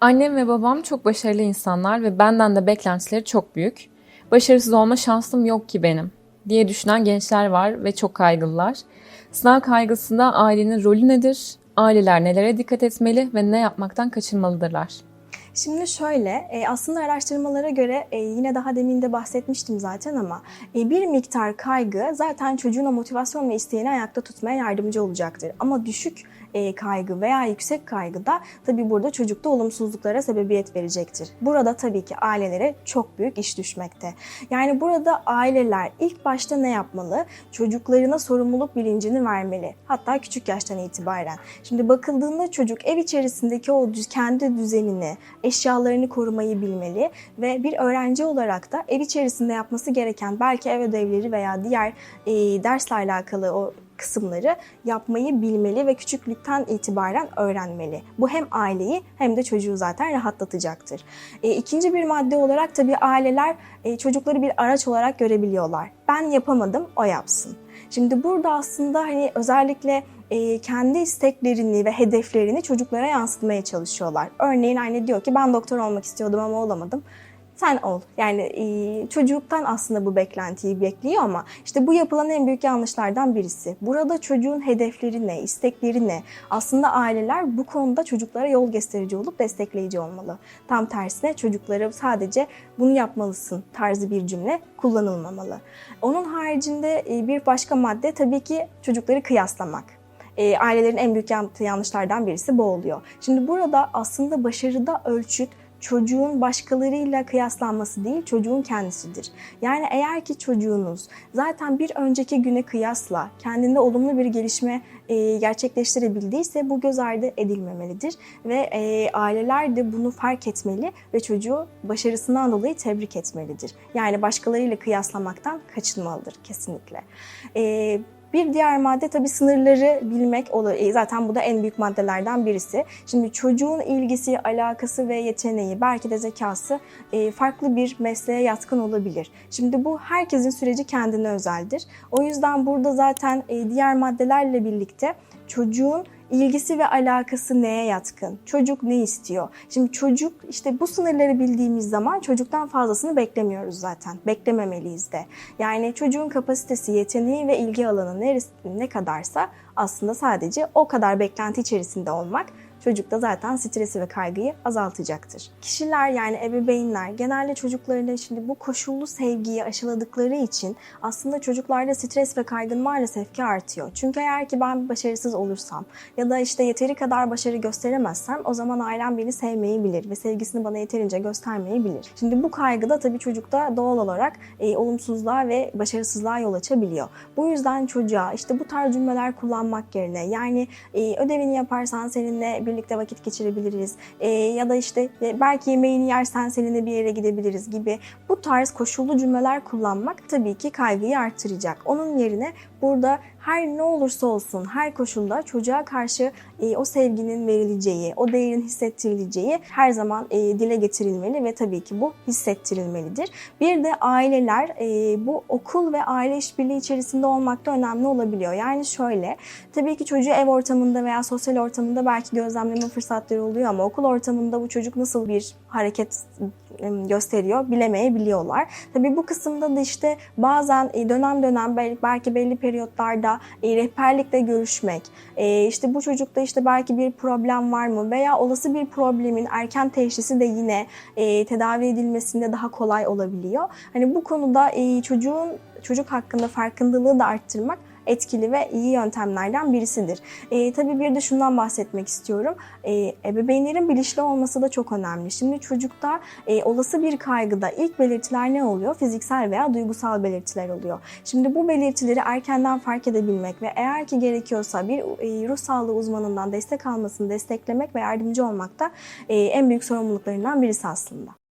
Annem ve babam çok başarılı insanlar ve benden de beklentileri çok büyük. Başarısız olma şansım yok ki benim diye düşünen gençler var ve çok kaygılılar. Sınav kaygısında ailenin rolü nedir? Aileler nelere dikkat etmeli ve ne yapmaktan kaçınmalıdırlar? Şimdi şöyle, e, aslında araştırmalara göre e, yine daha demin de bahsetmiştim zaten ama e, bir miktar kaygı zaten çocuğun motivasyon ve isteğini ayakta tutmaya yardımcı olacaktır. Ama düşük e, kaygı veya yüksek kaygı da tabii burada çocukta olumsuzluklara sebebiyet verecektir. Burada tabii ki ailelere çok büyük iş düşmekte. Yani burada aileler ilk başta ne yapmalı? Çocuklarına sorumluluk bilincini vermeli. Hatta küçük yaştan itibaren. Şimdi bakıldığında çocuk ev içerisindeki o kendi düzenini, eşyalarını korumayı bilmeli ve bir öğrenci olarak da ev içerisinde yapması gereken belki ev ödevleri veya diğer e, dersle alakalı o kısımları yapmayı bilmeli ve küçüklükten itibaren öğrenmeli. Bu hem aileyi hem de çocuğu zaten rahatlatacaktır. E, ikinci bir madde olarak tabii aileler e, çocukları bir araç olarak görebiliyorlar. Ben yapamadım, o yapsın. Şimdi burada aslında hani özellikle e, kendi isteklerini ve hedeflerini çocuklara yansıtmaya çalışıyorlar. Örneğin anne diyor ki ben doktor olmak istiyordum ama olamadım. Sen ol. Yani e, çocuktan aslında bu beklentiyi bekliyor ama işte bu yapılan en büyük yanlışlardan birisi. Burada çocuğun hedefleri ne, istekleri ne? Aslında aileler bu konuda çocuklara yol gösterici olup destekleyici olmalı. Tam tersine çocuklara sadece bunu yapmalısın tarzı bir cümle kullanılmamalı. Onun haricinde e, bir başka madde tabii ki çocukları kıyaslamak e, ailelerin en büyük yanlışlardan birisi bu oluyor. Şimdi burada aslında başarıda ölçüt çocuğun başkalarıyla kıyaslanması değil, çocuğun kendisidir. Yani eğer ki çocuğunuz zaten bir önceki güne kıyasla kendinde olumlu bir gelişme e, gerçekleştirebildiyse bu göz ardı edilmemelidir ve e, aileler de bunu fark etmeli ve çocuğu başarısından dolayı tebrik etmelidir. Yani başkalarıyla kıyaslamaktan kaçınmalıdır kesinlikle. E, bir diğer madde tabii sınırları bilmek. E, Zaten bu da en büyük maddelerden birisi. Şimdi çocuğun ilgisi, alakası ve yeteneği, belki de zekası e, farklı bir mesleğe yatkın olabilir. Şimdi bu herkesin süreci kendine özeldir. O yüzden burada zaten e, diğer maddelerle birlikte життя. Çocuğun ilgisi ve alakası neye yatkın? Çocuk ne istiyor? Şimdi çocuk işte bu sınırları bildiğimiz zaman çocuktan fazlasını beklemiyoruz zaten. Beklememeliyiz de. Yani çocuğun kapasitesi, yeteneği ve ilgi alanı neresi, ne kadarsa aslında sadece o kadar beklenti içerisinde olmak çocukta zaten stresi ve kaygıyı azaltacaktır. Kişiler yani ebeveynler genelde çocuklarına şimdi bu koşullu sevgiyi aşıladıkları için aslında çocuklarda stres ve kaygın maalesef ki artıyor. Çünkü eğer ki ben başarısız olursam ya da işte yeteri kadar başarı gösteremezsem o zaman ailem beni sevmeyebilir ve sevgisini bana yeterince göstermeyebilir. Şimdi bu kaygı da tabii çocukta doğal olarak e, olumsuzluğa ve başarısızlığa yol açabiliyor. Bu yüzden çocuğa işte bu tarz cümleler kullanmak yerine yani e, ödevini yaparsan seninle birlikte vakit geçirebiliriz e, ya da işte e, belki yemeğini yersen seninle bir yere gidebiliriz gibi bu tarz koşullu cümleler kullanmak tabii ki kaygıyı artıracak. Onun yerine burada her ne olursa olsun her koşulda çocuğa karşı e, o sevginin verileceği, o değerin hissettirileceği her zaman e, dile getirilmeli ve tabii ki bu hissettirilmelidir. Bir de aileler e, bu okul ve aile işbirliği içerisinde olmak da önemli olabiliyor. Yani şöyle, tabii ki çocuğu ev ortamında veya sosyal ortamında belki gözlemleme fırsatları oluyor ama okul ortamında bu çocuk nasıl bir hareket gösteriyor bilemeyebiliyorlar. Tabii bu kısımda da işte bazen e, dönem dönem bel- belki belli periyotlarda e, rehberlikle görüşmek, e, işte bu çocukta işte belki bir problem var mı veya olası bir problemin erken teşhisi de yine tedavi edilmesinde daha kolay olabiliyor. Hani bu konuda çocuğun çocuk hakkında farkındalığı da arttırmak etkili ve iyi yöntemlerden birisidir. E, tabii bir de şundan bahsetmek istiyorum. E, ebeveynlerin bilinçli olması da çok önemli. Şimdi çocukta e, olası bir kaygıda ilk belirtiler ne oluyor? Fiziksel veya duygusal belirtiler oluyor. Şimdi bu belirtileri erkenden fark edebilmek ve eğer ki gerekiyorsa bir e, ruh sağlığı uzmanından destek almasını desteklemek ve yardımcı olmak da e, en büyük sorumluluklarından birisi aslında.